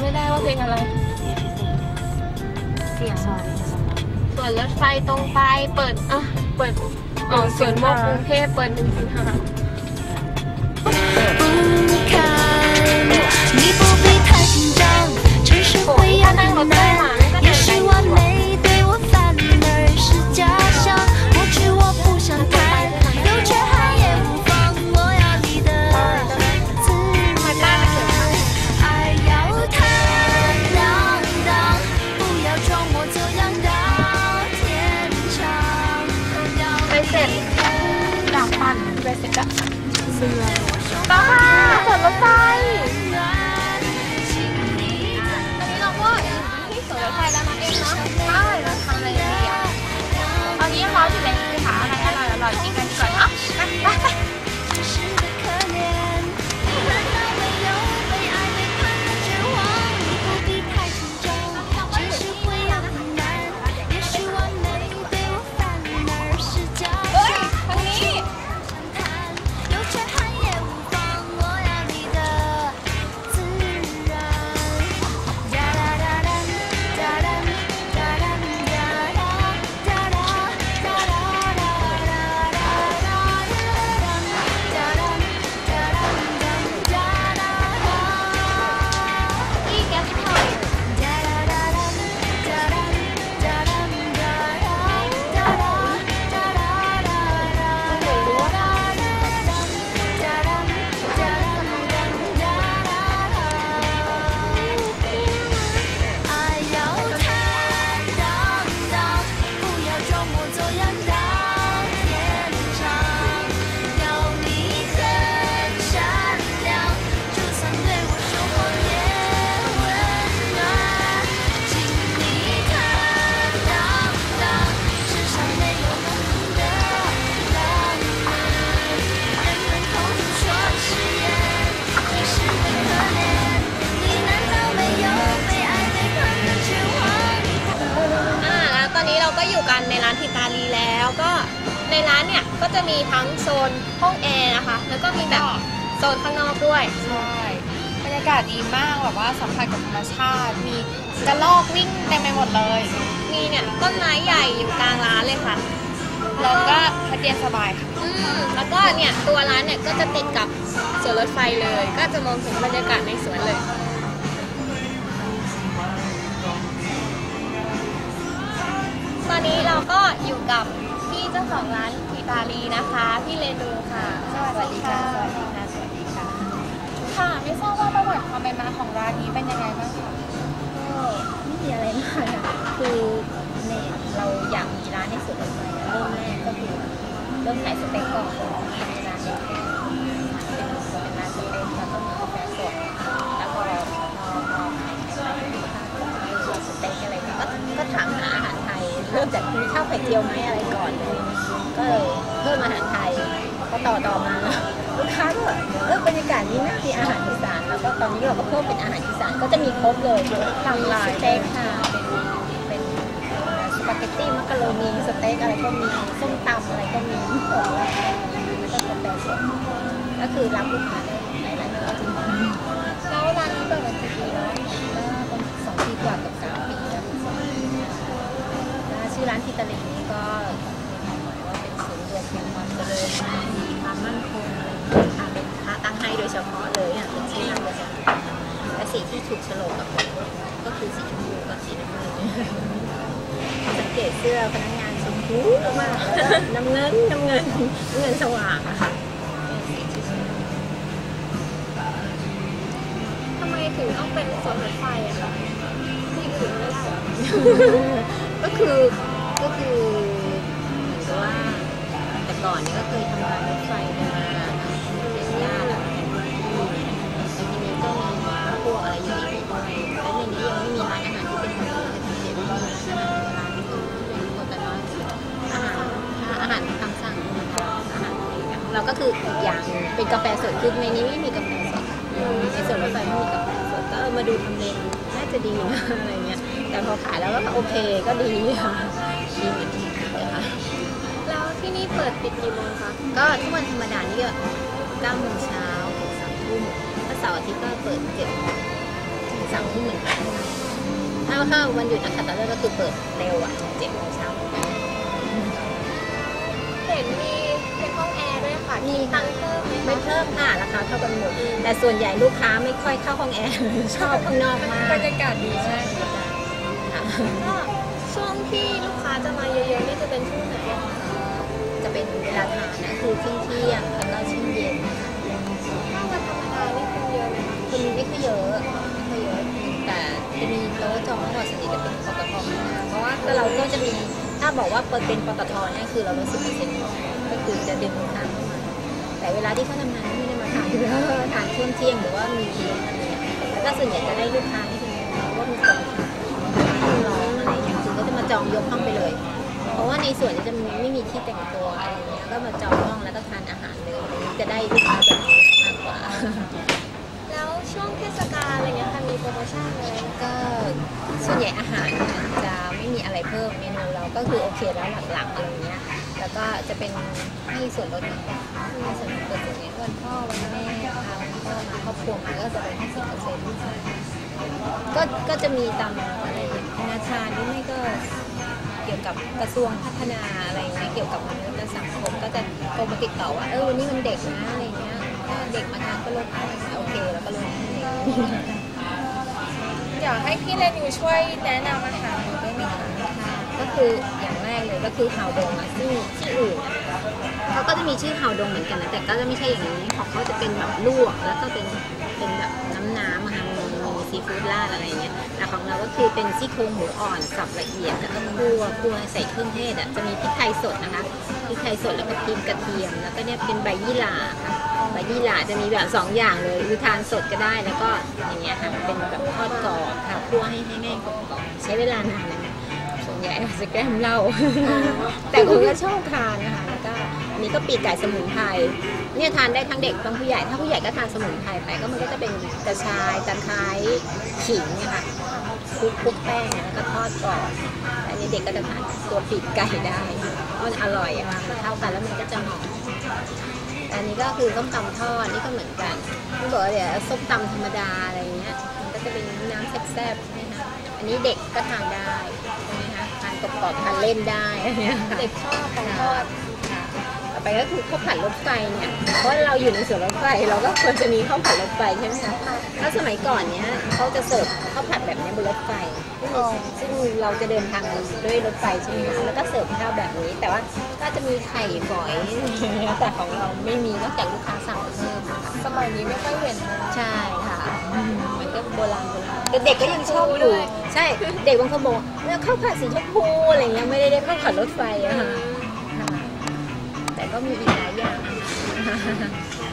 ไม่ได้ว่าเพลงอะไร เสียซอยส่วนรถไฟตรงไปเปิดอะเปิดออกสวนมกกรุงเทพเปิดหนึ่งสิงหาโอ้ยถ้านั่งรถไฟมาก็เดินไป ร้านเนี่ยก็จะมีทั้งโซนห้องแอร์นะคะ แล้วก็มีแบบโซนข้างนอกด้วย ใช่บรรยากาศดีมากแบบว่าสัมผัสกับธรรมชาติ มีกระรอกวิ่งเต็มไปหมดเลย มีเนี่ยต้นไม้ใหญ่อยู่กลางร้านเลยค่ะ แล้วก็พักเย็นสบายค่ะอืมแล้วก็เนี่ยตัวร้านเนี่ยก็จะติดกับสวนรถไฟเลย ก็จะมองเห็นบรรยากาศในสวนเลยตอนนี้เราก็อยู่กับพี่ เจ้าของร้านทิตาลีนะคะ พี่เรนูค่ะ สวัสดีค่ะ สวัสดีค่ะ สวัสดีค่ะ ค่ะไม่ทราบว่าประวัติความเป็นมาของร้านนี้เป็นยังไงบ้างคะก็ไม่มีอะไรมากอะคือในเราอยากมีร้านในสวนรถไฟอะเริ่มแรกก็คือเริ่มขายสเต็กก่อนในร้านเล็กเป็นเป็นร้านสเต็กแล้วก็มีกาแฟสดแล้วก็พอพอขายขายไปลูกค้าก็จะเออสเต็กอะไรก็ถามหาอาหารไทยเริ่มจากมีข้าวไข่เจียวไหมอะไร จะมีครบเลยทำลายสเต็กค่ะ เป็นเป็นสปาเกตตี้มักกะโรนีสเต็กอะไรก็มีส้มตำอะไรก็มีหมดแล้วแล้วก็กาแฟสดก็คือรับลูกค้าได้หลายๆคนแล้วร้านนี้เปิดมากี่ปีแล้วก็ประมาณสองปีกว่ากับสามปีแล้วชื่อร้านทิตาลีนี่ก็ว่าเป็นศูนย์รวมแห่งความเจริญมีความมั่นคงอะไรอย่างเงี้ยค่ะเป็นพระตั้งให้โดยเฉพาะเลยอะเป็นชื่อร้านโดยเฉพาะและ สีที่ถูกฉลกกับก็คือสีชมพูกับสีน้ำเงินสังเกตเสื้อพนักงานชมพูมากน้ำเงินน้ำเงินน้ำเงินสว่างอะค่ะทำไมถึงต้องเป็นสวนรถไฟอะคะที่อื่นไม่ได้ก็คือก็คือเหมือนกับว่าแต่ก่อนนี่ยก็เคยทำงานรถไฟมา กาแฟสดคือในนี้ไม่มีกาแฟสดในส่วนรถไฟไม่มีกาแฟสดก็เออมาดูทำเลน่าจะดีนะอะไรเงี้ยแต่พอขายแล้วก็โอเคก็ดีค่ะดีเหมือนที่เลยค่ะแล้วที่นี่เปิดปิดกี่โมงคะก็ทุกวันธรรมดานี่ก็9โมงเช้าถึง3ทุ่มถ้าเสาร์อาทิตย์ก็เปิด7ถึง3ทุ่มเหมือนกันถ้าถ้าวันหยุดนักขัตฤกษ์ก็คือเปิดเร็วอะ7โมงเช้าเห็นมี ค่ะมีตังเพิ่มไม่เพิ่มค่ะราคาเท่ากันหมด แต่ส่วนใหญ่ลูกค้าไม่ค่อยเข้าห้องแอร์ชอบข้างนอกมากบรรยากาศดีใช่ไหมคะก็ช่วงที่ลูกค้าจะมาเยอะๆนี่จะเป็นช่วงไหนจะเป็นเวลาทานนะคือเที่ยงเที่ยงแล้วก็ช่วงเย็นนะคะถ้าวันธรรมดานี่คนเยอะไหมคะคนไม่ค่อยเยอะไม่ค่อยเยอะแต่จะมีโต๊ะจองก่อนสนิทจะเป็นปตทเพราะว่าเราก็จะมีถ้าบอกว่าเปิดเป็นปตทเนี่ยคือเราลดสิบเปอร์เซ็นต์ก็คือจะดึงลูกค้าเข้ามา แต่เวลาที่เขาทำงานไม่ได้มาทานเยทานช่วงเที่ยงหรือว่ามีอะไรแล้วก็ส่วนใหญ่จะได้ลูกค้าที่เป็นว่ามีคนร้องอะไรเงี้ยคือเขาจะมาจองยกห้องไปเลย เพราะว่าในส่วนจะไม่มีที่แต่งตัวอะไรเงี้ยก็มาจองห้องแล้วก็ทานอาหารเลยจะได้ลูกค้าแบบนี้มากกว่า แล้วช่วงเทศกาลอะไรเงี้ยค่ะมีโปรโมชั่นอะไรก็ส่วนใหญ่อาหารเนี่ยจะไม่มีอะไรเพิ่มเมนูเราก็คือโอเคแล้วหลักๆอะไรเงี้ย แล้วก็จะเป็นให้ส่วนลดมากกว่าให้ส่วนลดเปอร์เซ็นต์เนี่ยวันพ่อวันแม่พาวันพ่อมาครอบครัวมาก็จะเป็นห้าสิบเปอร์เซ็นต์ก็ก็จะมีตามอะไรธนาคารหรือไม่ก็เกี่ยวกับกระทรวงพัฒนาอะไรเงี้ยเกี่ยวกับมนุษยสังคมก็จะโทรมาติดต่อว่าเออวันนี้มันเด็กนะอะไรเงี้ยถ้าเด็กมาทานก็ลดให้โอเคแล้วก็ลดให้อยากให้พี่เรนิวช่วยแนะนำอาหารหนูได้ไหมคะ คืออย่างแรกเลยก็คือฮาวดงอะซึ่งที่อื่นเขาก็จะมีชื่อฮาวดงเหมือนกันนะแต่ก็จะไม่ใช่อย่างนี้ของเขาจะเป็นแบบลวกแล้วก็เป็นเป็นแบบน้ำน้ำอะค่ะมีมีซีฟู้ดราดอะไรเงี้ยแต่ของเราก็คือเป็นซี่โครงหมูอ่อนสับละเอียดแล้วก็คั่วคั่วใส่เครื่องเทศอะจะมีพริกไทยสดนะคะพริกไทยสดแล้วก็พริกกระเทียม แล้วก็เนี่ยเป็นใบยี่หร่าค่ะใบยี่หร่าจะมีแบบสองอย่างเลยคือทานสดก็ได้แล้วก็อย่างเงี้ยค่ะเป็นแบบทอดกรอบค่ะคั่วให้ให้แห้งกรอบใช้เวลานาน นะคะส่วนใหญ่เราจะแกล้มเล้าแต่คนก็ชอบทานนะคะแล้วก็อันนี้ก็ปีกไก่สมุนไพรเนี่ยทานได้ทั้งเด็กทั้งผู้ใหญ่ถ้าผู้ใหญ่ก็ทานสมุนไพรไปก็มันก็จะเป็นกระชายตะไคร้ขิงเนี่ยค่ะคลุกคลุกแป้งแล้วก็ทอดกรอบอันนี้เด็กก็จะทานตัวปีกไก่ได้มันอร่อยอะค่ะมันเข้ากันแล้วมันก็จะหอมอันนี้ก็คือส้มตำทอดนี่ก็เหมือนกันที่บอกว่าเดี๋ยวส้มตำธรรมดาอะไรเงี้ยมันก็จะเป็นน้ำแซ่บๆใช่ไหมคะอันนี้เด็กก็ทานได้ ใช่ไหมคะทานกรอบๆทานเล่นได้เนี่ยค่ะ เด็กชอบของทอดค่ะ ต่อไปก็คือข้าวผัดรถไฟเนี่ยเพราะเราอยู่ในสวนรถไฟเราก็ควรจะมีข้าวผัดรถไฟใช่ไหมคะถ้าสมัยก่อนเนี้ยเขาจะเสิร์ฟข้าวผัดแบบนี้บนรถไฟอ๋อซึ่งเราจะเดินทางด้วยรถไฟใช่ไหมคะแล้วก็เสิร์ฟข้าวแบบนี้ แต่ว่าก็จะมีไข่ฝอยแต่ของเราไม่มีนอกจากลูกค้าสั่งเพิ่มค่ะสมัยนี้ไม่ค่อยเห็นเลยใช่ค่ะ มันก็โบราณโบราณแต่เด็กก็ยังชอบอยู่ ใช่ เด็กบางคนบอกว่าเนี่ยข้าวผัดสีชมพูอะไรเงี้ยไม่ได้เรียกข้าวผัดรถไฟอะค่ะค่ะแต่ก็มีอีกหลายอย่าง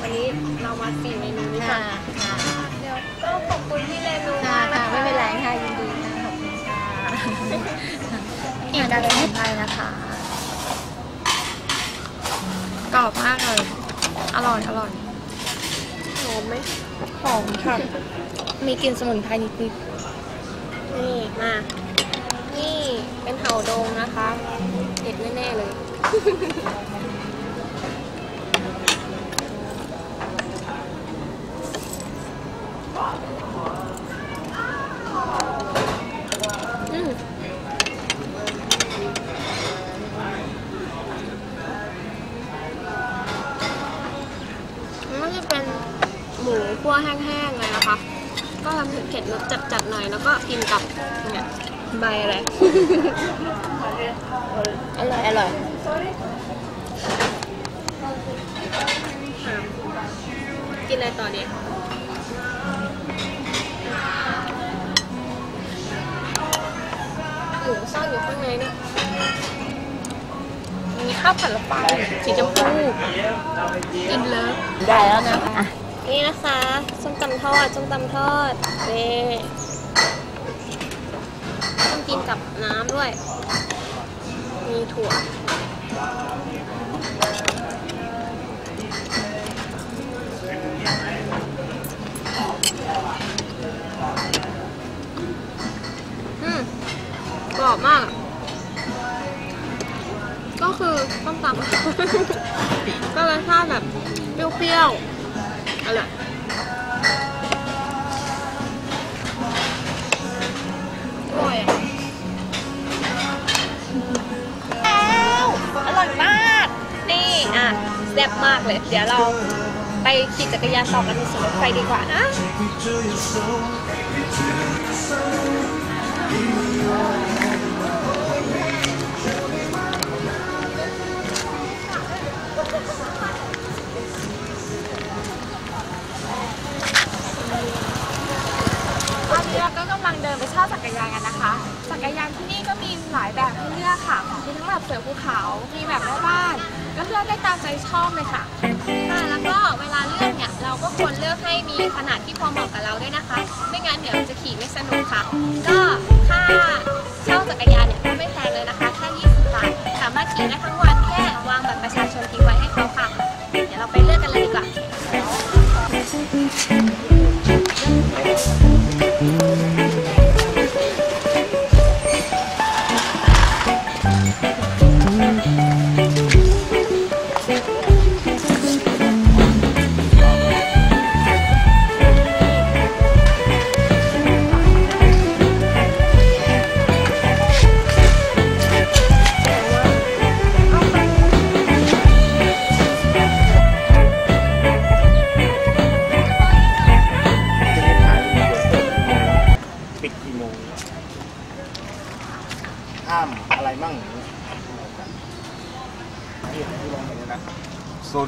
วันนี้เรามาสี่เมนูนี้ค่ะค่ะค่ะเดี๋ยวก็ขอบคุณพี่เรนูค่ะมากนะค่ะคะไม่เป็นไรค่ะยินดีค่ะขอบคุณค่ะโอเคอีกการสมุนไพรนะคะกรอบมากเลย อร่อย อร่อยหอมไหม หอมค่ะ มีกลิ่นสมุนไพรนิดนี่มา นี่เป็นเห่าดงนะคะ เด็ดแน่ ๆ เลย ก็กินกับเนี่ยใบอะไร อร่อย อร่อยกินอะไรต่อดีหมูซ่อนอยู่ข้างในเนี่ยๆมีข้าวผัดละปลาสีชมพูกินเลิฟได้แล้วนะคะอะนี่นะคะ ส้มตำทอด ส้มตำทอดเน่ต้อง กินกับน้ำด้วย มีถั่ว อืมกรอบมาก ก็คือต้มตำ ก็รสชาติแบบเปรี้ยวๆอร่อย อะแซ่บมากเลย เดี๋ยวเราไปขี่จักรยานต่อกันในสวนรถไฟดีกว่านะตอนนี้เราก็กำลังเดินไปเช่าจักรยานกันนะคะ จักรยานที่นี่ก็มีหลายแบบให้เลือกค่ะมีทั้งแบบเสือภูเขา มีแบบแม่บ้าน ก็เลือกได้ตามใจชอบเลยค่ะค่ะแล้วก็เวลาเลือกเนี่ยเราก็ควรเลือกให้มีขนาดที่พอเหมาะกับเราด้วยนะคะ ไม่งั้นเดี๋ยวจะขี่ไม่สนุกค่ะ ก็ค่าเช่าจักรยานเนี่ยก็ไม่แพงเลยนะคะแค่20บาทสามารถขี่ได้ทั้งวันแค่วางบัตรประชาชนทิ้งไว้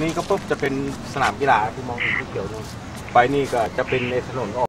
นี้ก็ปุ๊บจะเป็นสนามกีฬาที่มองเห็นที่เขียวนู่นไปนี่ก็จะเป็นในถนนออก